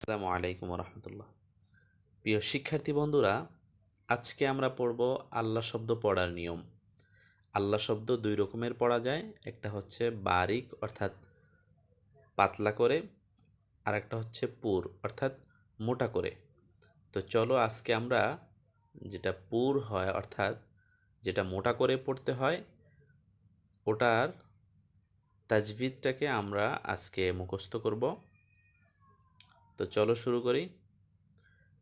আসসালামু আলাইকুম রহমতুল্লাহ প্রিয় শিক্ষার্থী বন্ধুরা, আজকে আমরা পড়ব আল্লাহ শব্দ পড়ার নিয়ম। আল্লাহ শব্দ দুই রকমের পড়া যায়, একটা হচ্ছে বারিক, অর্থাৎ পাতলা করে, আর একটা হচ্ছে পুর, অর্থাৎ মোটা করে। তো চলো আজকে আমরা যেটা পুর হয়, অর্থাৎ যেটা মোটা করে পড়তে হয়, ওটার তাজবিদটাকে আমরা আজকে মুখস্থ করব। তো চলো শুরু করি।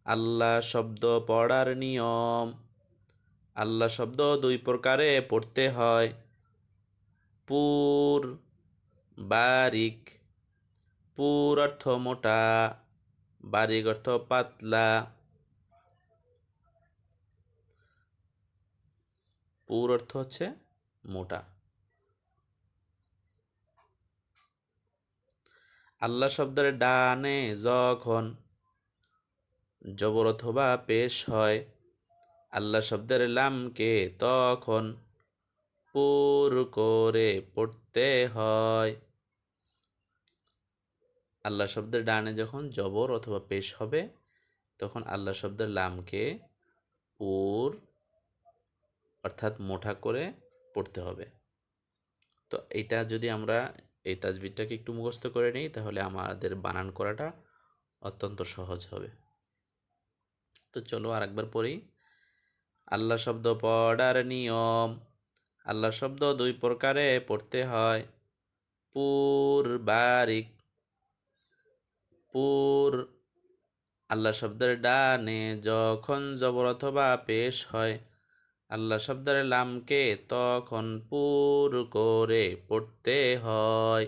আল্লাহ শব্দ পড়ার নিয়ম। আল্লাহ শব্দ দুই প্রকারে পড়তে হয়। পুর, বারিক। পুর অর্থ মোটা, বারিক অর্থ পাতলা। পুর অর্থ হচ্ছে মোটা। আল্লাহ শব্দের ডানে যখন জবর অথবা পেশ হয়, আল্লাহ শব্দের লামকে তখন পুর করে পড়তে হয়। আল্লাহ শব্দের ডানে যখন জবর অথবা পেশ হবে, তখন আল্লাহ শব্দের লামকে পুর, অর্থাৎ মোটা করে পড়তে হবে। তো এটা যদি আমরা এই তাজবিরটাকে একটু মুখস্থ করে নিই, তাহলে আমাদের বানান করাটা অত্যন্ত সহজ হবে। তো চলো আর একবার পড়ি। আল্লাহ শব্দ পড়ার নিয়ম, আল্লাহ শব্দ দুই প্রকারে পড়তে হয়। পুর, বারিক। পুর, আল্লাহ শব্দের ডানে যখন জবর অথবা পেশ হয় আল্লাহ শব্দের লামকে তখন পুর করে পড়তে হয়।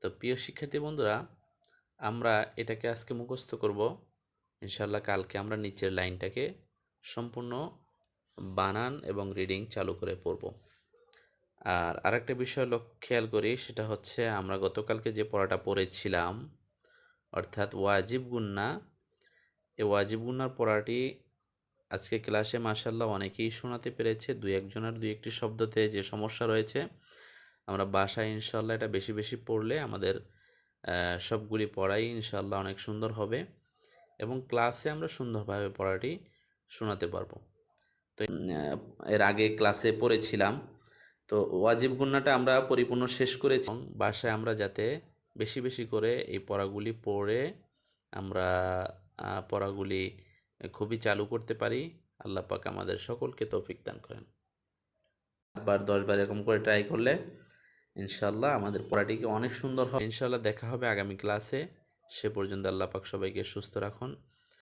তো প্রিয় শিক্ষার্থী বন্ধুরা, আমরা এটাকে আজকে মুখস্থ করব। ইনশাল্লাহ কালকে আমরা নিচের লাইনটাকে সম্পূর্ণ বানান এবং রিডিং চালু করে পড়ব। আর আরেকটা বিষয় খেয়াল করি, সেটা হচ্ছে আমরা গতকালকে যে পড়াটা পড়েছিলাম, অর্থাৎ ওয়াজিব গুন্না, এই ওয়াজিব গুন্নার পড়াটি আজকে ক্লাসে মাসাল্লাহ অনেকেই শোনাতে পেরেছে। দু একজনের দুই একটি শব্দতে যে সমস্যা রয়েছে, আমরা বাসায় ইনশাল্লাহ এটা বেশি বেশি পড়লে আমাদের সবগুলি পড়াই ইনশাল্লাহ অনেক সুন্দর হবে এবং ক্লাসে আমরা সুন্দরভাবে পড়াটি শোনাতে পারব। তো এর আগে ক্লাসে পড়েছিলাম। তো, ওয়াজিব গুন্নাটা আমরা পরিপূর্ণ শেষ করেছি বাসায় আমরা যাতে বেশি বেশি করে এই পড়াগুলি পড়ে আমরা পড়াগুলি খুবই চালু করতে পারি। আল্লাহ পাক আমাদের সকলকে তৌফিক দান করেন। আবার দশবার এরকম করে ট্রাই করলে ইনশাল্লাহ আমাদের পড়াটিকে অনেক সুন্দর হবে। ইনশাল্লাহ দেখা হবে আগামী ক্লাসে সে পর্যন্ত আল্লাহ পাক সবাইকে সুস্থ রাখুন।